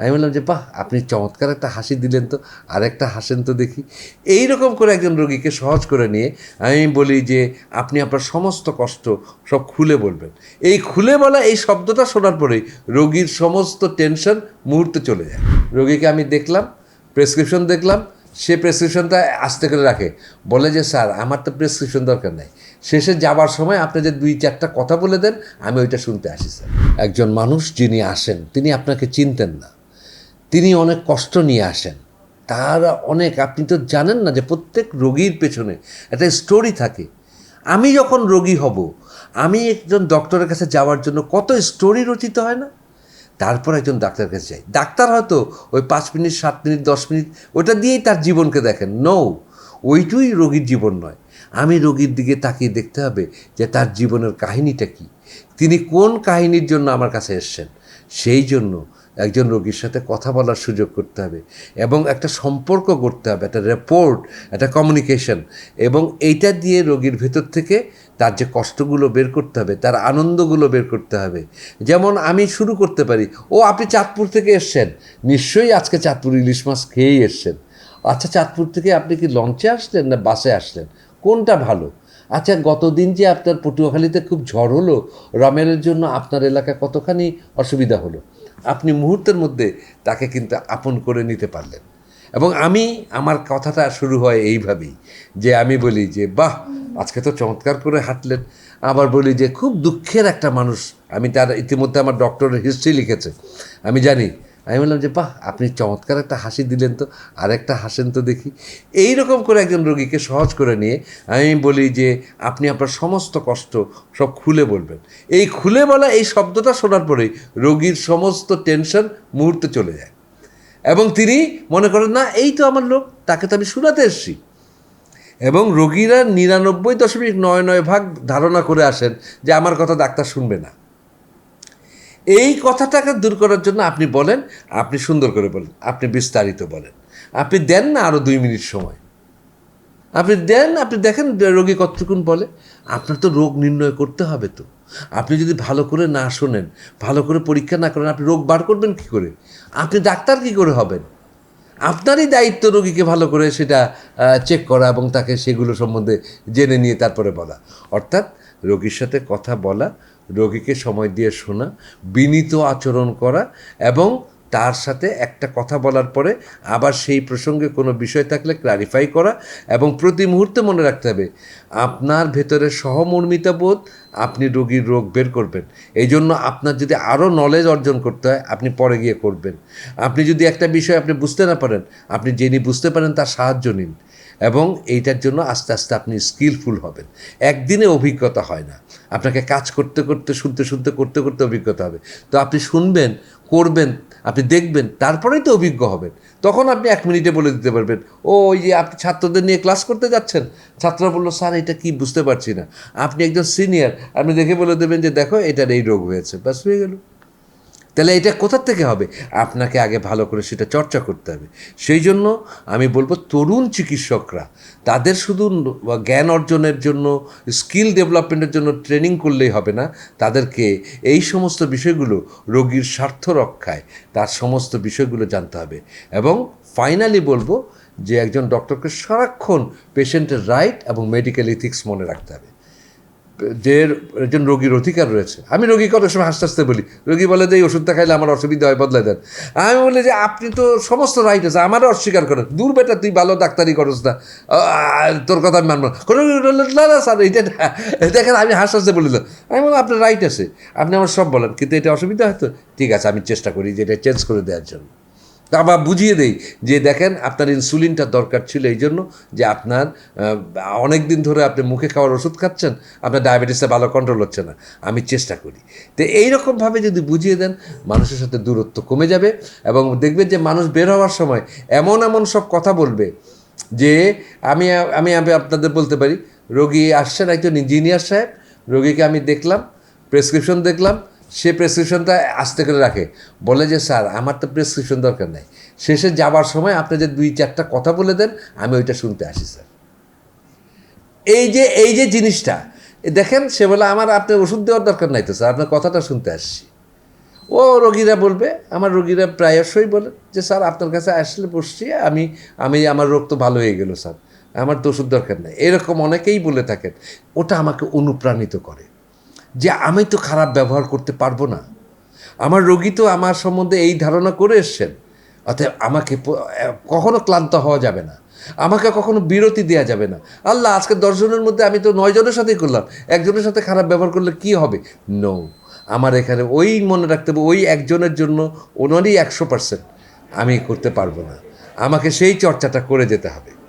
আমি বললাম যে, বাহ, আপনি চমৎকার একটা হাসি দিলেন তো আর একটা হাসেন তো দেখি। এই রকম করে একজন রোগীকে সহজ করে নিয়ে আমি বলি যে, আপনি আপনার সমস্ত কষ্ট সব খুলে বলবেন। এই খুলে বলা এই শব্দটা শোনার পরেই রোগীর সমস্ত টেনশন মুহূর্তে চলে যায়। রোগীকে আমি দেখলাম, প্রেসক্রিপশন দেখলাম, সে প্রেসক্রিপশনটা আস্তে করে রাখে। বলে যে, স্যার, আমার তো প্রেসক্রিপশন দরকার নাই। শেষে যাবার সময় আপনি যে দুই চারটা কথা বলে দেন, আমি ওইটা শুনতে আসি, স্যার। একজন মানুষ যিনি আসেন, তিনি আপনাকে চিনতেন না। তিনি অনেক কষ্ট নিয়ে আসেন। তার অনেক, আপনি তো জানেন না যে প্রত্যেক রোগীর পেছনে একটা স্টোরি থাকে। আমি যখন রোগী হব, আমি একজন ডক্টরের কাছে যাওয়ার জন্য কত স্টোরি রচিত হয় না? তারপর একজন ডাক্তারের কাছে যাই। ডাক্তার হয়তো ওই পাঁচ মিনিট, সাত মিনিট, দশ মিনিট ওটা দিয়েই তার জীবনকে দেখেন। নৌ ওইটুই রোগীর জীবন নয়। আমি রোগীর দিকে তাকিয়ে দেখতে হবে যে তার জীবনের কাহিনীটা কি। তিনি কোন কাহিনীর জন্য আমার কাছে এসছেন? সেই জন্য একজন রোগীর সাথে কথা বলার সুযোগ করতে হবে এবং একটা সম্পর্ক করতে হবে, একটা রেপোর্ট একটা কমিউনিকেশন এবং এইটা দিয়ে রোগীর ভেতর থেকে তার যে কষ্টগুলো বের করতে হবে, তার আনন্দগুলো বের করতে হবে। যেমন আমি শুরু করতে পারি, ও আপনি চাঁদপুর থেকে এসছেন, নিশ্চয়ই আজকে চাঁদপুর ইলিশ মাছ খেয়েই এসছেন। আচ্ছা চাঁদপুর থেকে আপনি কি লঞ্চে আসলেন না বাসে আসলেন? কোনটা ভালো? আচ্ছা গতদিন যে আপনার পটুয়াখালীতে খুব ঝড় হলো রমেলের জন্য আপনার এলাকা কতখানি অসুবিধা হলো? আপনি মুহূর্তের মধ্যে তাকে কিন্তু আপন করে নিতে পারলেন। এবং আমি, আমার কথাটা শুরু হয় এইভাবেই, যে আমি বলি যে, বাহ, আজকে তো চমৎকার করে হাঁটলেন। আবার বলি যে, খুব দুঃখের একটা মানুষ। আমি তার, ইতিমধ্যে আমার ডক্টরের হিস্ট্রি লিখেছে। আমি জানি আমি বললাম যে, বাহ, আপনি চমৎকার একটা হাসি দিলেন তো। আর একটা হাসেন তো দেখি। এই রকম করে একজন রোগীকে সহজ করে নিয়ে আমি বলি যে, আপনি আপনার সমস্ত কষ্ট সব খুলে বলবেন। এই খুলে বলা এই শব্দটা শোনার পরেই রোগীর সমস্ত টেনশন মুহূর্তে চলে যায়। এবং তিনি মনে করেন, না, এই তো আমার লোক, তাকে তো আমি শোনাতে এসেছি। এবং রোগীরা নিরানব্বই দশমিক নয় নয় ভাগ ধারণা করে আসেন যে, আমার কথা ডাক্তার শুনবে না। এই কথাটাকে দূর করার জন্য আপনি বলেন, আপনি সুন্দর করে বলেন, আপনি বিস্তারিত বলেন। আপনি দেন না আরও দুই মিনিট সময়। আপনি দেন, আপনি দেখেন রোগী কতক্ষণ বলে। আপনার তো রোগ নির্ণয় করতে হবে তো। আপনি যদি ভালো করে না শোনেন, ভালো করে পরীক্ষা না করেন, আপনি রোগ বার করবেন কি করে? আপনি ডাক্তার কি করে হবেন? আপনারই দায়িত্ব রোগীকে ভালো করে সেটা চেক করা এবং তাকে সেগুলো সম্বন্ধে জেনে নিয়ে তারপরে বলা। অর্থাৎ রোগীর সাথে কথা বলা, রোগীকে সময় দিয়ে শোনা, বিনীত আচরণ করা এবং তার সাথে একটা কথা বলার পরে আবার সেই প্রসঙ্গে কোনো বিষয় থাকলে ক্লারিফাই করা এবং প্রতি মুহূর্তে মনে রাখতে হবে, আপনার ভেতরে সহমর্মিতা বোধ আপনি রোগীর রোগ বের করবেন। এই জন্য আপনার যদি আরও নলেজ অর্জন করতে হয়, আপনি পরে গিয়ে করবেন। আপনি যদি একটা বিষয় আপনি বুঝতে না পারেন, আপনি যিনি বুঝতে পারেন তার সাহায্য নিন এবং এইটার জন্য আস্তে আস্তে আপনি স্কিলফুল হবেন। একদিনে অভিজ্ঞতা হয় না। আপনাকে কাজ করতে করতে, শুনতে শুনতে, করতে করতে অভিজ্ঞতা হবে। তো আপনি শুনবেন করবেন, আপনি দেখবেন, তারপরেই তো অভিজ্ঞ হবেন। তখন আপনি এক মিনিটে বলে দিতে পারবেন, ও, ওই যে আপনি ছাত্রদের নিয়ে ক্লাস করতে যাচ্ছেন? ছাত্ররা বলল, স্যার, এটা কি বুঝতে পারছি না। আপনি একজন সিনিয়র, আপনি দেখে বলে দেবেন যে, দেখো, এটার এই রোগ হয়েছে। ব্যাস, হয়ে গেল। তাহলে এটা কোথার থেকে হবে? আপনাকে আগে ভালো করে সেটা চর্চা করতে হবে। সেই জন্য আমি বলব, তরুণ চিকিৎসকরা, তাদের শুধু জ্ঞান অর্জনের জন্য, স্কিল ডেভেলপমেন্টের জন্য ট্রেনিং করলেই হবে না। তাদেরকে এই সমস্ত বিষয়গুলো, রোগীর স্বার্থ রক্ষায়, তার সমস্ত বিষয়গুলো জানতে হবে। এবং ফাইনালি বলব যে একজন ডক্টরকে সারাক্ষণ পেশেন্টের রাইট এবং মেডিকেল ইথিক্স মনে রাখতে হবে। যে একজন রোগীর অধিকার রয়েছে। আমি রোগী কত সময় হাসতে হাসতে বলি, রোগী বলে যে এই ওষুধটা খাইলে আমার অসুবিধা হয় বদলাই দেন। আমি বলি যে আপনি তো সমস্ত রাইট আছে, আমারও অস্বীকার করেন। দূর বেটা, তুই ভালো ডাক্তারি করস না। তোর কথা আমি মানবো না। না স্যার, এইটা। দেখেন, আমি হাসতে হাসতে বলিলাম আমি বললাম আপনার রাইট আছে। আপনি আমার সব বলেন, কিন্তু এটা অসুবিধা হয়তো ঠিক আছে, আমি চেষ্টা করি যে এটা চেঞ্জ করে দেওয়ার জন্য। আবার বুঝিয়ে দেই যে দেখেন আপনার ইনসুলিনটা দরকার ছিল এই জন্য যে আপনার অনেক দিন ধরে আপনি মুখে খাওয়ার ওষুধ খাচ্ছেন, আপনার ডায়াবেটিসটা ভালো কন্ট্রোল হচ্ছে না। আমি চেষ্টা করি। তো এইরকমভাবে যদি বুঝিয়ে দেন, মানুষের সাথে দূরত্ব কমে যাবে এবং দেখবেন যে মানুষ বের হওয়ার সময় এমন এমন সব কথা বলবে যে আমি আমি আপনাদের বলতে পারি, রোগী আসছেন একজন ইঞ্জিনিয়ার সাহেব, রোগীকে আমি দেখলাম প্রেসক্রিপশন দেখলাম সে প্রেসক্রিপশনটা আস্তে করে রাখে। বলে যে, স্যার, আমার তো প্রেসক্রিপশন দরকার নাই। শেষে যাবার সময় আপনি যে দুই চারটা কথা বলে দেন, আমি ওইটা শুনতে আসি, স্যার। এই যে এই যে জিনিসটা দেখেন, সে বলে, আমার, আপনার ওষুধ দেওয়ার দরকার নাই তো, স্যার, আপনার কথাটা শুনতে আসছি। ও রোগীরা বলবে, আমার রোগীরা প্রায়শই বলে যে, স্যার, আপনার কাছে আসলে বসছি, আমি আমি, আমার রোগ তো ভালো হয়ে গেল, স্যার, আমার তো ওষুধ দরকার নেই। এরকম অনেকেই বলে থাকেন। ওটা আমাকে অনুপ্রাণিত করে। যে আমি তো খারাপ ব্যবহার করতে পারব না। আমার রোগী তো আমার সম্বন্ধে এই ধারণা করে এসছেন। অতএব আমাকে কখনো ক্লান্ত হওয়া যাবে না। আমাকে কখনো বিরতি দেওয়া যাবে না। আল্লাহ, আজকে দশজনের মধ্যে আমি তো নয় জনের সাথেই করলাম। একজনের সাথে খারাপ ব্যবহার করলে কি হবে? নো আমার এখানে ওই মনে রাখতে হবে, ওই একজনের জন্য ওনারই একশো পার্সেন্ট আমি করতে পারব না। আমাকে সেই চর্চাটা করে যেতে হবে।